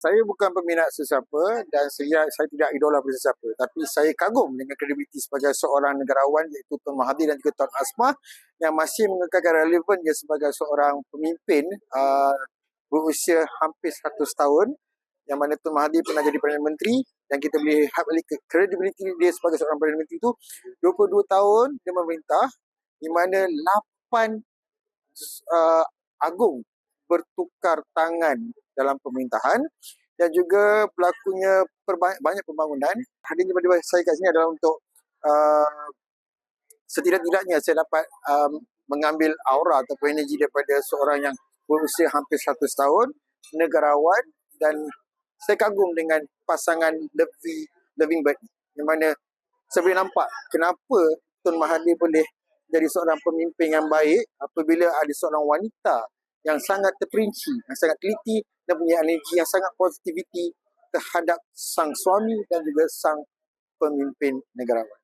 Saya bukan peminat sesiapa dan saya, saya tidak idola pada sesiapa. Tapi saya kagum dengan kredibiliti sebagai seorang negarawan iaitu Tuan Mahathir dan juga Tuan Asmah yang masih mengekalkan relevan dia sebagai seorang pemimpin uh, berusia hampir 100 tahun yang mana Tuan Mahathir pernah jadi Perdana Menteri dan kita boleh lihat balik kredibiliti dia sebagai seorang Perdana Menteri itu 22 tahun dia memerintah di mana 8 uh, agung bertukar tangan dalam pemerintahan dan juga berlakunya banyak pembangunan. Hadirnya pada saya kat sini adalah untuk uh, setidak-tidaknya saya dapat um, mengambil aura atau energi daripada seorang yang berusia hampir 100 tahun, negarawan dan saya kagum dengan pasangan Levi Living Bird yang mana saya boleh nampak kenapa Tun Mahathir boleh jadi seorang pemimpin yang baik apabila ada seorang wanita yang sangat terperinci, yang sangat teliti dan punya energi yang sangat positiviti terhadap sang suami dan juga sang pemimpin negarawan.